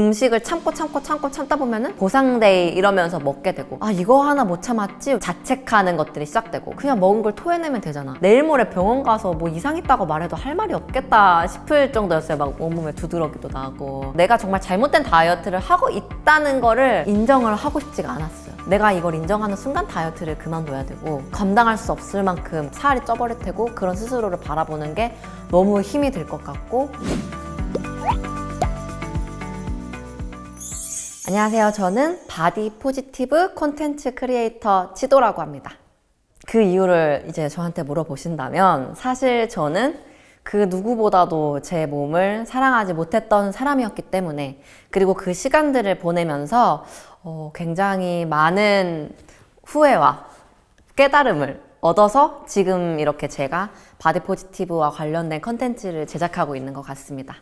음식을 참고 참고 참고 참다 보면은 보상데이 이러면서 먹게 되고 아 이거 하나 못 참았지? 자책하는 것들이 시작되고 그냥 먹은 걸 토해내면 되잖아. 내일 모레 병원 가서 뭐 이상 있다고 말해도 할 말이 없겠다 싶을 정도였어요. 막 온몸에 두드러기도 나고. 내가 정말 잘못된 다이어트를 하고 있다는 거를 인정을 하고 싶지가 않았어요. 내가 이걸 인정하는 순간 다이어트를 그만둬야 되고 감당할 수 없을 만큼 살이 쪄버릴 테고 그런 스스로를 바라보는 게 너무 힘이 들 것 같고 안녕하세요. 저는 바디 포지티브 콘텐츠 크리에이터 치도라고 합니다. 그 이유를 이제 저한테 물어보신다면 사실 저는 그 누구보다도 제 몸을 사랑하지 못했던 사람이었기 때문에 그리고 그 시간들을 보내면서 어, 굉장히 많은 후회와 깨달음을 얻어서 지금 이렇게 제가 바디 포지티브와 관련된 컨텐츠를 제작하고 있는 것 같습니다.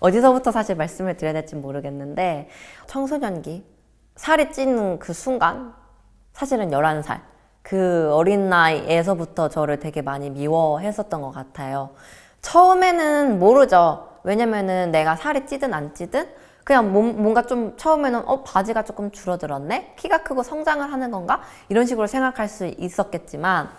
어디서부터 사실 말씀을 드려야 될지 모르겠는데 청소년기 살이 찌는 그 순간 사실은 11살 그 어린 나이에서부터 저를 되게 많이 미워했었던 것 같아요. 처음에는 모르죠. 왜냐면은 내가 살이 찌든 안 찌든 그냥 몸, 뭔가 좀 처음에는 어 바지가 조금 줄어들었네 키가 크고 성장을 하는 건가 이런 식으로 생각할 수 있었겠지만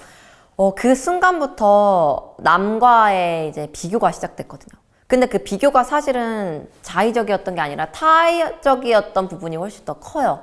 어, 그 순간부터 남과의 이제 비교가 시작됐거든요. 근데 그 비교가 사실은 자의적이었던 게 아니라 타의적이었던 부분이 훨씬 더 커요.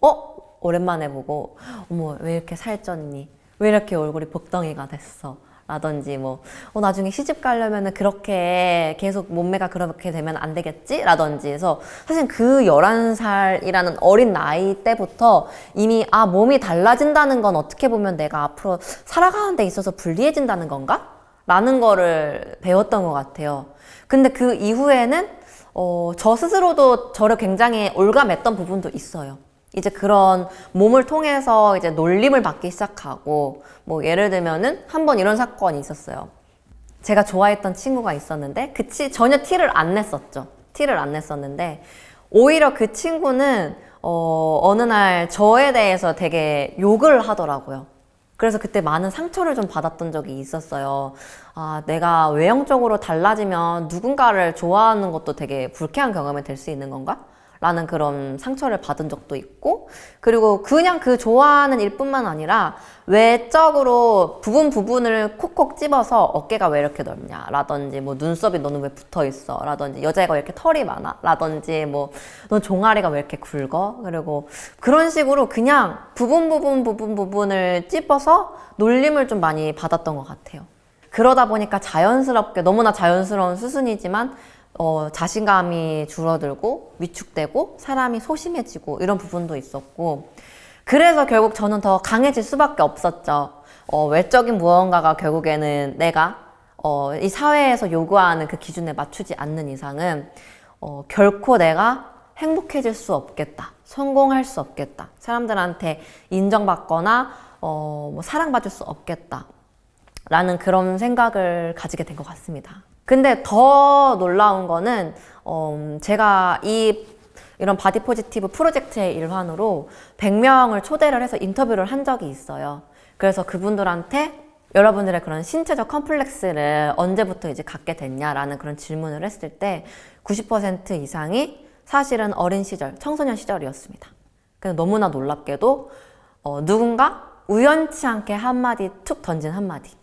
어? 오랜만에 보고, 어머, 왜 이렇게 살쪘니? 왜 이렇게 얼굴이 복덩이가 됐어? 라든지 뭐, 어, 나중에 시집 가려면은 그렇게 계속 몸매가 그렇게 되면 안 되겠지? 라든지 해서 사실 그 11살이라는 어린 나이 때부터 이미 아, 몸이 달라진다는 건 어떻게 보면 내가 앞으로 살아가는 데 있어서 불리해진다는 건가? 라는 거를 배웠던 것 같아요. 근데 그 이후에는 어, 저 스스로도 저를 굉장히 올감했던 부분도 있어요. 이제 그런 몸을 통해서 이제 놀림을 받기 시작하고 뭐 예를 들면은 한 번 이런 사건이 있었어요. 제가 좋아했던 친구가 있었는데 그 치, 전혀 티를 안 냈었죠. 티를 안 냈었는데 오히려 그 친구는 어, 어느 날 저에 대해서 되게 욕을 하더라고요. 그래서 그때 많은 상처를 좀 받았던 적이 있었어요. 아, 내가 외형적으로 달라지면 누군가를 좋아하는 것도 되게 불쾌한 경험이 될 수 있는 건가? 라는 그런 상처를 받은 적도 있고, 그리고 그냥 그 좋아하는 일뿐만 아니라 외적으로 부분 부분을 콕콕 집어서 어깨가 왜 이렇게 넓냐? 라든지 뭐 눈썹이 너는 왜 붙어 있어? 라든지 여자애가 왜 이렇게 털이 많아? 라든지 뭐 넌 종아리가 왜 이렇게 굵어? 그리고 그런 식으로 그냥 부분 부분 부분 부분을 찝어서 놀림을 좀 많이 받았던 것 같아요. 그러다 보니까 자연스럽게 너무나 자연스러운 수순이지만 어, 자신감이 줄어들고 위축되고 사람이 소심해지고 이런 부분도 있었고 그래서 결국 저는 더 강해질 수밖에 없었죠. 어, 외적인 무언가가 결국에는 내가 어, 이 사회에서 요구하는 그 기준에 맞추지 않는 이상은 어, 결코 내가 행복해질 수 없겠다. 성공할 수 없겠다. 사람들한테 인정받거나 어, 뭐 사랑받을 수 없겠다. 라는 그런 생각을 가지게 된 것 같습니다. 근데 더 놀라운 거는 어, 제가 이 이런 바디 포지티브 프로젝트의 일환으로 100명을 초대를 해서 인터뷰를 한 적이 있어요. 그래서 그분들한테 여러분들의 그런 신체적 컴플렉스를 언제부터 이제 갖게 됐냐라는 그런 질문을 했을 때 90% 이상이 사실은 어린 시절, 청소년 시절이었습니다. 그래서 너무나 놀랍게도 어, 누군가 우연치 않게 한마디 툭 던진 한마디.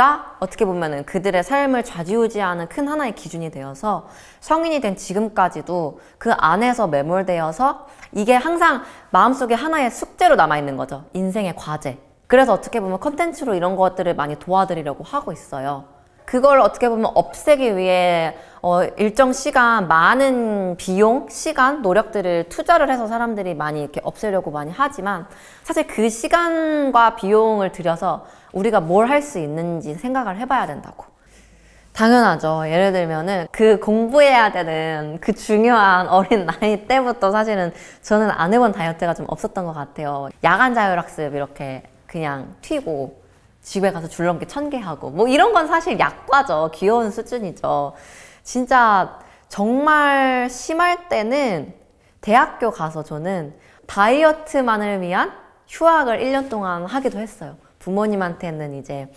가 어떻게 보면은 그들의 삶을 좌지우지하는 큰 하나의 기준이 되어서 성인이 된 지금까지도 그 안에서 매몰되어서 이게 항상 마음속에 하나의 숙제로 남아있는 거죠. 인생의 과제. 그래서 어떻게 보면 컨텐츠로 이런 것들을 많이 도와드리려고 하고 있어요. 그걸 어떻게 보면 없애기 위해 어, 일정 시간, 많은 비용, 시간, 노력들을 투자를 해서 사람들이 많이 이렇게 없애려고 많이 하지만 사실 그 시간과 비용을 들여서 우리가 뭘 할 수 있는지 생각을 해봐야 된다고. 당연하죠. 예를 들면은 그 공부해야 되는 그 중요한 어린 나이 때부터 사실은 저는 안 해본 다이어트가 좀 없었던 것 같아요. 야간 자율학습 이렇게 그냥 튀고 집에 가서 줄넘기 천 개 하고 뭐 이런 건 사실 약과죠. 귀여운 수준이죠. 진짜 정말 심할 때는 대학교 가서 저는 다이어트만을 위한 휴학을 1년 동안 하기도 했어요. 부모님한테는 이제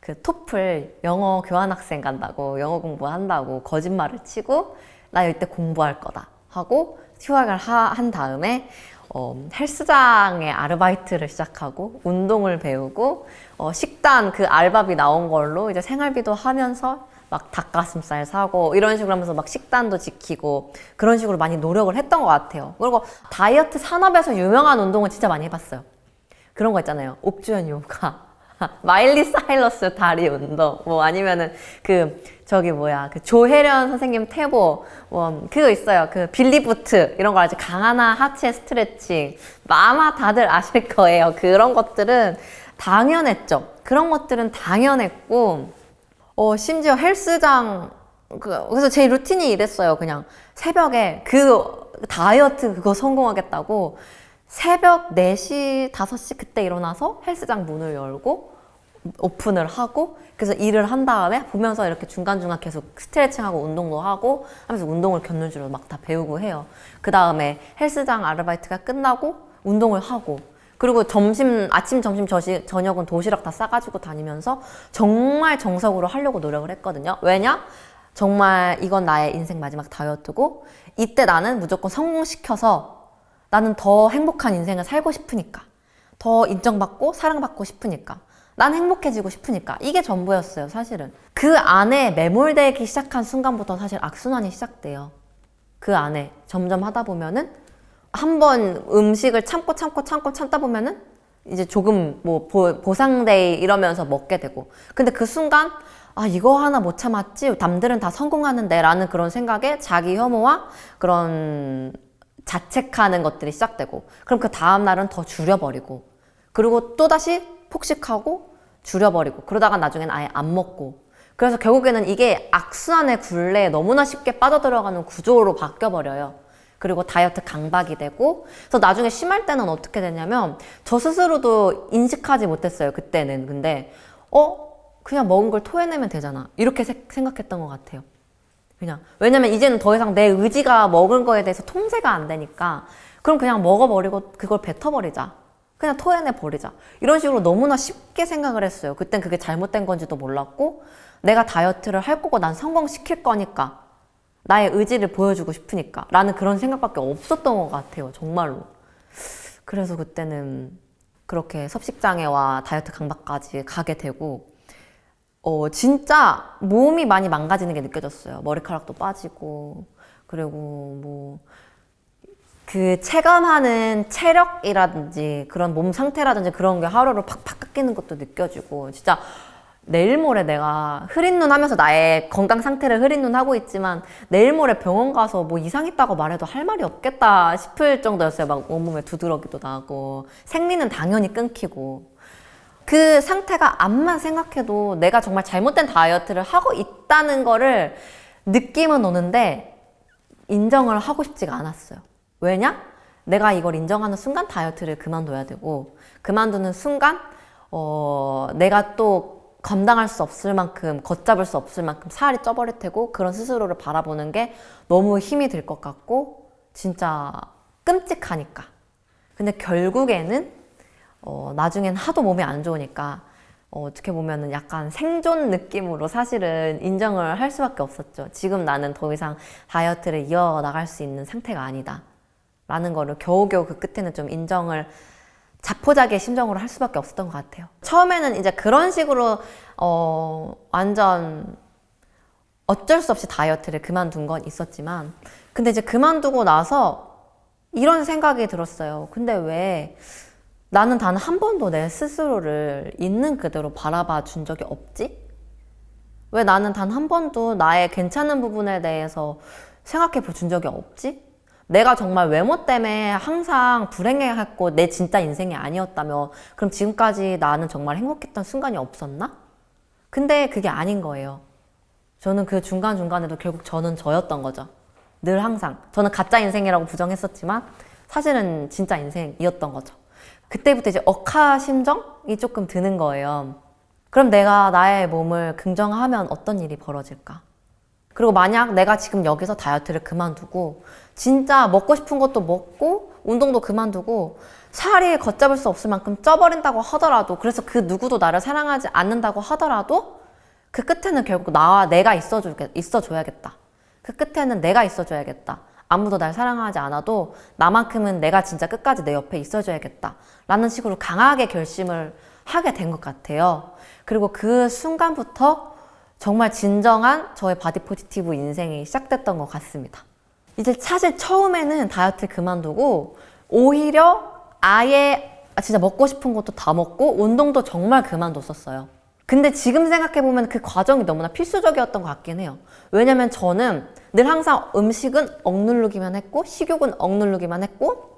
그 토플 영어 교환학생 간다고 영어 공부한다고 거짓말을 치고 나 이때 공부할 거다 하고 휴학을 하- 한 다음에 어, 헬스장에 아르바이트를 시작하고 운동을 배우고 어, 식단 그 알바비 나온 걸로 이제 생활비도 하면서 막 닭가슴살 사고 이런 식으로 하면서 막 식단도 지키고 그런 식으로 많이 노력을 했던 것 같아요. 그리고 다이어트 산업에서 유명한 운동을 진짜 많이 해봤어요. 그런 거 있잖아요. 옥주현 요가, 마일리 사이러스 다리 운동, 뭐 아니면은 그 저기 뭐야 그 조혜련 선생님 태보, 뭐 그거 있어요. 그 빌리부트 이런 거 알지? 강하나 하체 스트레칭, 아마 다들 아실 거예요. 그런 것들은 당연했죠. 그런 것들은 당연했고, 어 심지어 헬스장 그, 그래서 제 루틴이 이랬어요. 그냥 새벽에 그 다이어트 그거 성공하겠다고 새벽 4시, 5시 그때 일어나서 헬스장 문을 열고 오픈을 하고 그래서 일을 한 다음에 보면서 이렇게 중간중간 계속 스트레칭하고 운동도 하고 하면서 운동을 견눈질로 막 다 배우고 해요. 그 다음에 헬스장 아르바이트가 끝나고 운동을 하고 그리고 점심, 아침, 점심, 저시, 저녁은 도시락 다 싸가지고 다니면서 정말 정석으로 하려고 노력을 했거든요. 왜냐? 정말 이건 나의 인생 마지막 다이어트고 이때 나는 무조건 성공시켜서 나는 더 행복한 인생을 살고 싶으니까. 더 인정받고 사랑받고 싶으니까. 난 행복해지고 싶으니까. 이게 전부였어요, 사실은. 그 안에 매몰되기 시작한 순간부터 사실 악순환이 시작돼요. 그 안에 점점 하다 보면은 한 번 음식을 참고 참고 참고 참다 보면은 이제 조금 뭐 보, 보상데이 이러면서 먹게 되고. 근데 그 순간 아, 이거 하나 못 참았지. 남들은 다 성공하는데 라는 그런 생각에 자기 혐오와 그런 자책하는 것들이 시작되고 그럼 그 다음 날은 더 줄여버리고 그리고 또 다시 폭식하고 줄여버리고 그러다가 나중엔 아예 안 먹고 그래서 결국에는 이게 악순환의 굴레에 너무나 쉽게 빠져들어가는 구조로 바뀌어버려요. 그리고 다이어트 강박이 되고 그래서 나중에 심할 때는 어떻게 되냐면 저 스스로도 인식하지 못했어요 그때는. 근데 어? 그냥 먹은 걸 토해내면 되잖아. 이렇게 세- 생각했던 것 같아요. 그냥. 왜냐면 이제는 더 이상 내 의지가 먹은 거에 대해서 통제가 안 되니까 그럼 그냥 먹어버리고 그걸 뱉어버리자. 그냥 토해내 버리자. 이런 식으로 너무나 쉽게 생각을 했어요. 그땐 그게 잘못된 건지도 몰랐고 내가 다이어트를 할 거고 난 성공시킬 거니까 나의 의지를 보여주고 싶으니까 라는 그런 생각밖에 없었던 것 같아요 정말로 그래서 그때는 그렇게 섭식장애와 다이어트 강박까지 가게 되고 어, 진짜 몸이 많이 망가지는 게 느껴졌어요. 머리카락도 빠지고, 그리고 뭐, 그 체감하는 체력이라든지 그런 몸 상태라든지 그런 게 하루로 팍팍 깎이는 것도 느껴지고, 진짜 내일 모레 내가 흐린 눈 하면서 나의 건강 상태를 흐린 눈 하고 있지만 내일 모레 병원 가서 뭐 이상 있다고 말해도 할 말이 없겠다 싶을 정도였어요. 막 온몸에 두드러기도 나고, 생리는 당연히 끊기고. 그 상태가 암만 생각해도 내가 정말 잘못된 다이어트를 하고 있다는 거를 느낌은 오는데 인정을 하고 싶지가 않았어요. 왜냐? 내가 이걸 인정하는 순간 다이어트를 그만둬야 되고 그만두는 순간 어, 내가 또 감당할 수 없을 만큼 걷잡을 수 없을 만큼 살이 쪄버릴 테고 그런 스스로를 바라보는 게 너무 힘이 들 것 같고 진짜 끔찍하니까. 근데 결국에는 어, 나중엔 하도 몸이 안 좋으니까 어, 어떻게 보면은 약간 생존 느낌으로 사실은 인정을 할 수밖에 없었죠. 지금 나는 더 이상 다이어트를 이어나갈 수 있는 상태가 아니다. 라는 거를 겨우겨우 그 끝에는 좀 인정을 자포자기의 심정으로 할 수밖에 없었던 것 같아요. 처음에는 이제 그런 식으로 어, 완전 어쩔 수 없이 다이어트를 그만둔 건 있었지만 근데 이제 그만두고 나서 이런 생각이 들었어요. 근데 왜 나는 단 한 번도 내 스스로를 있는 그대로 바라봐 준 적이 없지? 왜 나는 단 한 번도 나의 괜찮은 부분에 대해서 생각해 본 적이 없지? 내가 정말 외모 때문에 항상 불행해했고 내 진짜 인생이 아니었다며 그럼 지금까지 나는 정말 행복했던 순간이 없었나? 근데 그게 아닌 거예요. 저는 그 중간중간에도 결국 저는 저였던 거죠. 늘 항상. 저는 가짜 인생이라고 부정했었지만 사실은 진짜 인생이었던 거죠. 그때부터 이제 억하 심정이 조금 드는 거예요. 그럼 내가 나의 몸을 긍정하면 어떤 일이 벌어질까? 그리고 만약 내가 지금 여기서 다이어트를 그만두고 진짜 먹고 싶은 것도 먹고 운동도 그만두고 살이 걷잡을 수 없을 만큼 쪄버린다고 하더라도 그래서 그 누구도 나를 사랑하지 않는다고 하더라도 그 끝에는 결국 나와 내가 있어줘, 있어줘야겠다. 그 끝에는 내가 있어줘야겠다. 아무도 날 사랑하지 않아도 나만큼은 내가 진짜 끝까지 내 옆에 있어줘야겠다. 라는 식으로 강하게 결심을 하게 된 것 같아요. 그리고 그 순간부터 정말 진정한 저의 바디 포지티브 인생이 시작됐던 것 같습니다. 이제 사실 처음에는 다이어트를 그만두고 오히려 아예 진짜 먹고 싶은 것도 다 먹고 운동도 정말 그만뒀었어요. 근데 지금 생각해보면 그 과정이 너무나 필수적이었던 것 같긴 해요. 왜냐면 저는 늘 항상 음식은 억누르기만 했고, 식욕은 억누르기만 했고,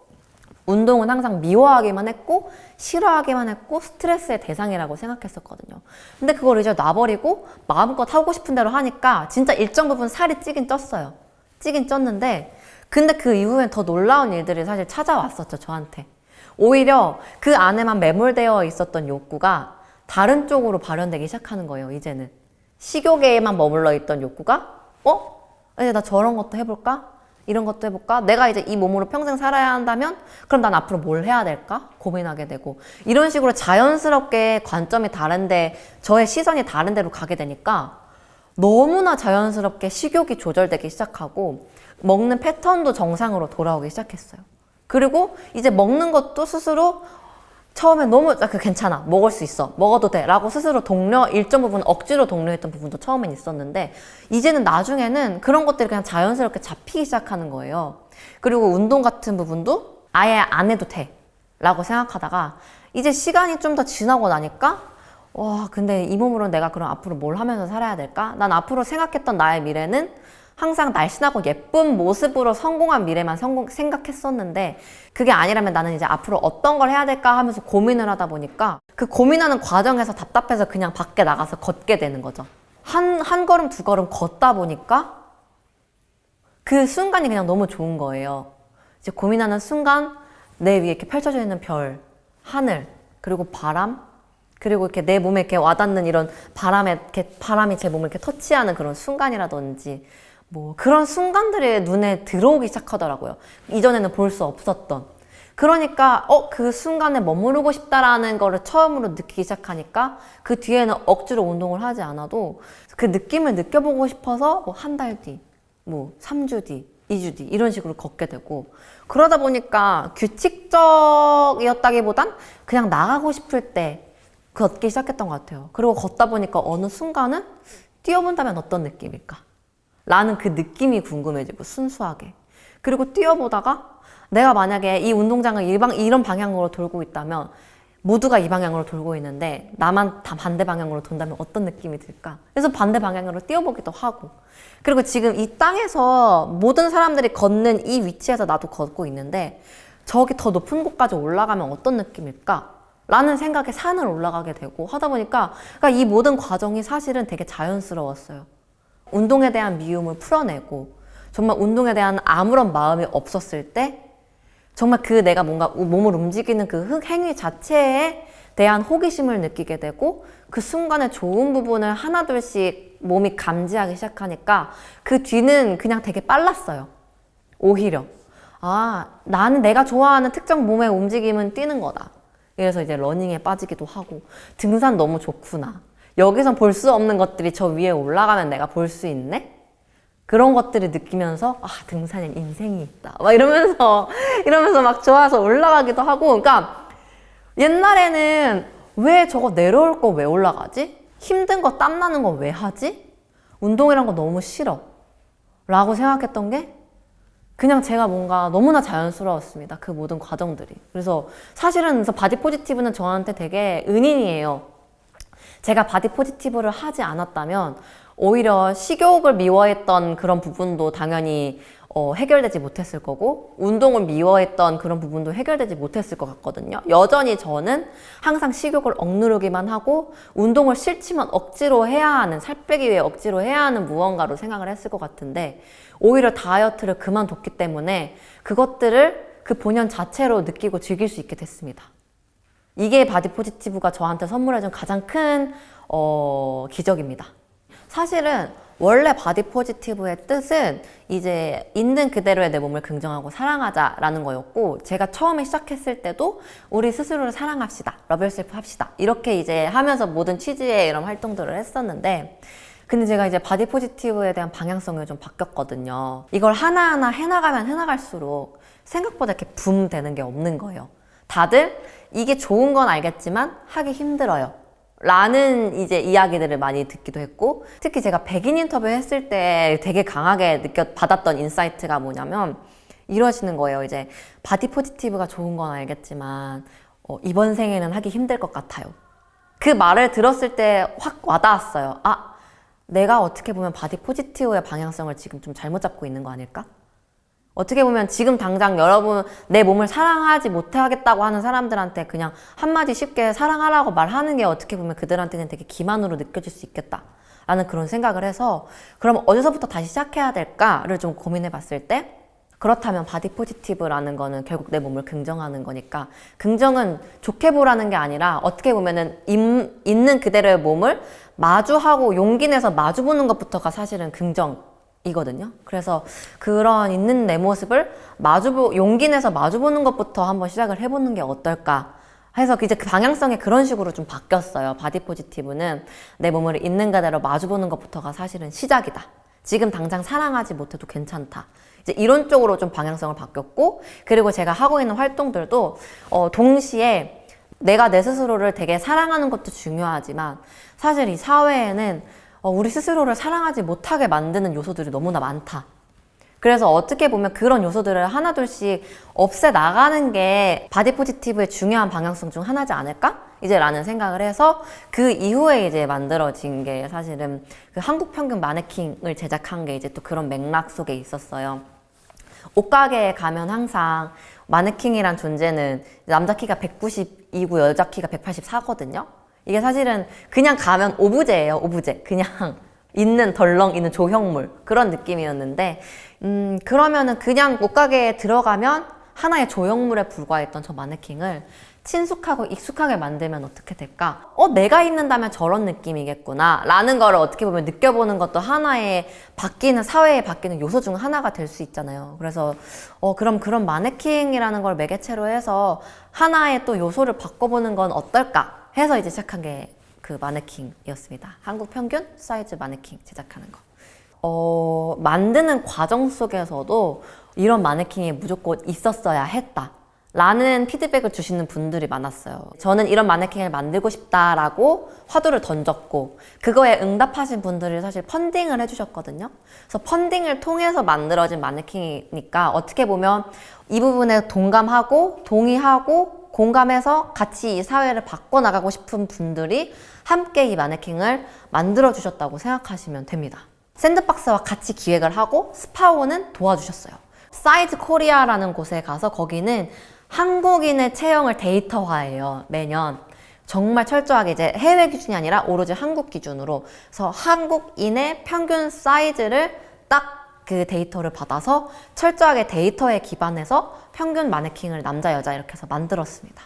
운동은 항상 미워하기만 했고, 싫어하기만 했고, 스트레스의 대상이라고 생각했었거든요. 근데 그걸 이제 놔버리고, 마음껏 하고 싶은 대로 하니까, 진짜 일정 부분 살이 찌긴 쪘어요. 찌긴 쪘는데, 근데 그 이후엔 더 놀라운 일들이 사실 찾아왔었죠, 저한테. 오히려 그 안에만 매몰되어 있었던 욕구가 다른 쪽으로 발현되기 시작하는 거예요, 이제는. 식욕에만 머물러 있던 욕구가, 어? 이제 나 저런 것도 해볼까? 이런 것도 해볼까? 내가 이제 이 몸으로 평생 살아야 한다면, 그럼 난 앞으로 뭘 해야 될까? 고민하게 되고. 이런 식으로 자연스럽게 관점이 다른데, 저의 시선이 다른 데로 가게 되니까, 너무나 자연스럽게 식욕이 조절되기 시작하고, 먹는 패턴도 정상으로 돌아오기 시작했어요. 그리고 이제 먹는 것도 스스로 처음에 너무 아, 그 괜찮아 먹을 수 있어 먹어도 돼 라고 스스로 독려 일정 부분 억지로 독려했던 부분도 처음엔 있었는데 이제는 나중에는 그런 것들이 그냥 자연스럽게 잡히기 시작하는 거예요. 그리고 운동 같은 부분도 아예 안 해도 돼 라고 생각하다가 이제 시간이 좀 더 지나고 나니까 와 근데 이 몸으로 내가 그럼 앞으로 뭘 하면서 살아야 될까? 난 앞으로 생각했던 나의 미래는 항상 날씬하고 예쁜 모습으로 성공한 미래만 성공, 생각했었는데 그게 아니라면 나는 이제 앞으로 어떤 걸 해야 될까 하면서 고민을 하다 보니까 그 고민하는 과정에서 답답해서 그냥 밖에 나가서 걷게 되는 거죠. 한, 한 걸음 두 걸음 걷다 보니까 그 순간이 그냥 너무 좋은 거예요. 이제 고민하는 순간 내 위에 이렇게 펼쳐져 있는 별, 하늘, 그리고 바람, 그리고 이렇게 내 몸에 이렇게 와닿는 이런 바람에 이렇게 바람이 제 몸을 이렇게 터치하는 그런 순간이라든지 뭐 그런 순간들이 눈에 들어오기 시작하더라고요. 이전에는 볼 수 없었던. 그러니까 어 그 순간에 머무르고 싶다라는 거를 처음으로 느끼기 시작하니까 그 뒤에는 억지로 운동을 하지 않아도 그 느낌을 느껴보고 싶어서 뭐 한 달 뒤, 뭐 3주 뒤, 2주 뒤 이런 식으로 걷게 되고 그러다 보니까 규칙적이었다기보단 그냥 나가고 싶을 때 걷기 시작했던 것 같아요. 그리고 걷다 보니까 어느 순간은 뛰어본다면 어떤 느낌일까? 라는 그 느낌이 궁금해지고 순수하게. 그리고 뛰어보다가 내가 만약에 이 운동장을 일방, 이런 방향으로 돌고 있다면 모두가 이 방향으로 돌고 있는데 나만 다 반대 방향으로 돈다면 어떤 느낌이 들까? 그래서 반대 방향으로 뛰어보기도 하고. 그리고 지금 이 땅에서 모든 사람들이 걷는 이 위치에서 나도 걷고 있는데 저기 더 높은 곳까지 올라가면 어떤 느낌일까? 라는 생각에 산을 올라가게 되고 하다 보니까 그러니까 이 모든 과정이 사실은 되게 자연스러웠어요. 운동에 대한 미움을 풀어내고 정말 운동에 대한 아무런 마음이 없었을 때 정말 그 내가 뭔가 몸을 움직이는 그 행위 자체에 대한 호기심을 느끼게 되고 그 순간에 좋은 부분을 하나둘씩 몸이 감지하기 시작하니까 그 뒤는 그냥 되게 빨랐어요. 오히려. 아, 나는 내가 좋아하는 특정 몸의 움직임은 뛰는 거다. 그래서 이제 러닝에 빠지기도 하고 등산 너무 좋구나. 여기선 볼 수 없는 것들이 저 위에 올라가면 내가 볼 수 있네? 그런 것들을 느끼면서 아 등산엔 인생이 있다 막 이러면서 이러면서 막 좋아서 올라가기도 하고 그러니까 옛날에는 왜 저거 내려올 거 왜 올라가지? 힘든 거 땀나는 거 왜 하지? 운동이란 거 너무 싫어 라고 생각했던 게 그냥 제가 뭔가 너무나 자연스러웠습니다 그 모든 과정들이 그래서 사실은 그래서 바디 포지티브는 저한테 되게 은인이에요 제가 바디 포지티브를 하지 않았다면 오히려 식욕을 미워했던 그런 부분도 당연히 어, 해결되지 못했을 거고 운동을 미워했던 그런 부분도 해결되지 못했을 것 같거든요. 여전히 저는 항상 식욕을 억누르기만 하고 운동을 싫지만 억지로 해야 하는 살 빼기 위해 억지로 해야 하는 무언가로 생각을 했을 것 같은데 오히려 다이어트를 그만뒀기 때문에 그것들을 그 본연 자체로 느끼고 즐길 수 있게 됐습니다. 이게 바디 포지티브가 저한테 선물해준 가장 큰 어, 기적입니다. 사실은 원래 바디 포지티브의 뜻은 이제 있는 그대로의 내 몸을 긍정하고 사랑하자라는 거였고 제가 처음에 시작했을 때도 우리 스스로를 사랑합시다. 러블셀프 합시다. 이렇게 이제 하면서 모든 취지의 이런 활동들을 했었는데 근데 제가 이제 바디 포지티브에 대한 방향성이 좀 바뀌었거든요. 이걸 하나하나 해나가면 해나갈수록 생각보다 이렇게 붐 되는 게 없는 거예요. 다들 이게 좋은 건 알겠지만 하기 힘들어요. 라는 이제 이야기들을 많이 듣기도 했고, 특히 제가 백인 인터뷰 했을 때 되게 강하게 느껴 받았던 인사이트가 뭐냐면, 이러시는 거예요. 이제 바디 포지티브가 좋은 건 알겠지만, 어, 이번 생에는 하기 힘들 것 같아요. 그 말을 들었을 때 확 와닿았어요. 아, 내가 어떻게 보면 바디 포지티브의 방향성을 지금 좀 잘못 잡고 있는 거 아닐까? 어떻게 보면 지금 당장 여러분 내 몸을 사랑하지 못하겠다고 하는 사람들한테 그냥 한마디 쉽게 사랑하라고 말하는 게 어떻게 보면 그들한테는 되게 기만으로 느껴질 수 있겠다. 라는 그런 생각을 해서 그럼 어디서부터 다시 시작해야 될까를 좀 고민해 봤을 때 그렇다면 바디 포지티브라는 거는 결국 내 몸을 긍정하는 거니까 긍정은 좋게 보라는 게 아니라 어떻게 보면은 임- 있는 그대로의 몸을 마주하고 용기 내서 마주 보는 것부터가 사실은 긍정 이거든요. 그래서 그런 있는 내 모습을 마주보 용기 내서 마주보는 것부터 한번 시작을 해보는 게 어떨까 해서 이제 그 방향성이 그런 식으로 좀 바뀌었어요. 바디 포지티브는 내 몸을 있는 그대로 마주보는 것부터가 사실은 시작이다. 지금 당장 사랑하지 못해도 괜찮다. 이제 이런 쪽으로 좀 방향성을 바뀌었고, 그리고 제가 하고 있는 활동들도 어, 동시에 내가 내 스스로를 되게 사랑하는 것도 중요하지만 사실 이 사회에는 어, 우리 스스로를 사랑하지 못하게 만드는 요소들이 너무나 많다. 그래서 어떻게 보면 그런 요소들을 하나둘씩 없애 나가는 게 바디 포지티브의 중요한 방향성 중 하나지 않을까? 이제 라는 생각을 해서 그 이후에 이제 만들어진 게 사실은 그 한국 평균 마네킹을 제작한 게 이제 또 그런 맥락 속에 있었어요. 옷가게에 가면 항상 마네킹이란 존재는 남자 키가 192고 여자 키가 184거든요. 이게 사실은 그냥 가면 오브제예요, 오브제. 그냥 있는 덜렁 있는 조형물 그런 느낌이었는데 음 그러면은 그냥 옷가게에 들어가면 하나의 조형물에 불과했던 저 마네킹을 친숙하고 익숙하게 만들면 어떻게 될까? 어, 내가 입는다면 저런 느낌이겠구나. 라는 거를 어떻게 보면 느껴보는 것도 하나의 바뀌는, 사회에 바뀌는 요소 중 하나가 될 수 있잖아요. 그래서, 어, 그럼 그런 마네킹이라는 걸 매개체로 해서 하나의 또 요소를 바꿔보는 건 어떨까? 해서 이제 시작한 게 그 마네킹이었습니다. 한국 평균 사이즈 마네킹 제작하는 거. 어, 만드는 과정 속에서도 이런 마네킹이 무조건 있었어야 했다. 라는 피드백을 주시는 분들이 많았어요. 저는 이런 마네킹을 만들고 싶다라고 화두를 던졌고, 그거에 응답하신 분들이 사실 펀딩을 해주셨거든요. 그래서 펀딩을 통해서 만들어진 마네킹이니까 어떻게 보면 이 부분에 동감하고, 동의하고, 공감해서 같이 이 사회를 바꿔나가고 싶은 분들이 함께 이 마네킹을 만들어 주셨다고 생각하시면 됩니다. 샌드박스와 같이 기획을 하고 스파오는 도와주셨어요. 사이즈 코리아라는 곳에 가서 거기는 한국인의 체형을 데이터화해요. 매년. 정말 철저하게 이제 해외 기준이 아니라 오로지 한국 기준으로. 그래서 한국인의 평균 사이즈를 딱 그 데이터를 받아서 철저하게 데이터에 기반해서 평균 마네킹을 남자, 여자 이렇게 해서 만들었습니다.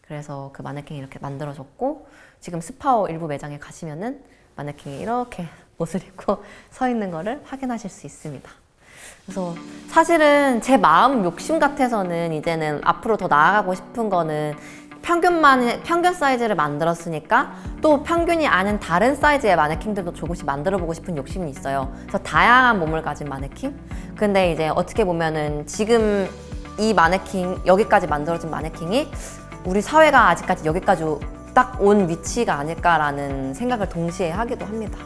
그래서 그 마네킹이 이렇게 만들어졌고 지금 스파오 일부 매장에 가시면은 마네킹이 이렇게 옷을 입고 서 있는 거를 확인하실 수 있습니다. 그래서 사실은 제 마음 욕심 같아서는 이제는 앞으로 더 나아가고 싶은 거는 평균만 평균 사이즈를 만들었으니까 또 평균이 아닌 다른 사이즈의 마네킹들도 조금씩 만들어 보고 싶은 욕심이 있어요. 그래서 다양한 몸을 가진 마네킹. 근데 이제 어떻게 보면은 지금 이 마네킹 여기까지 만들어진 마네킹이 우리 사회가 아직까지 여기까지 딱 온 위치가 아닐까라는 생각을 동시에 하기도 합니다.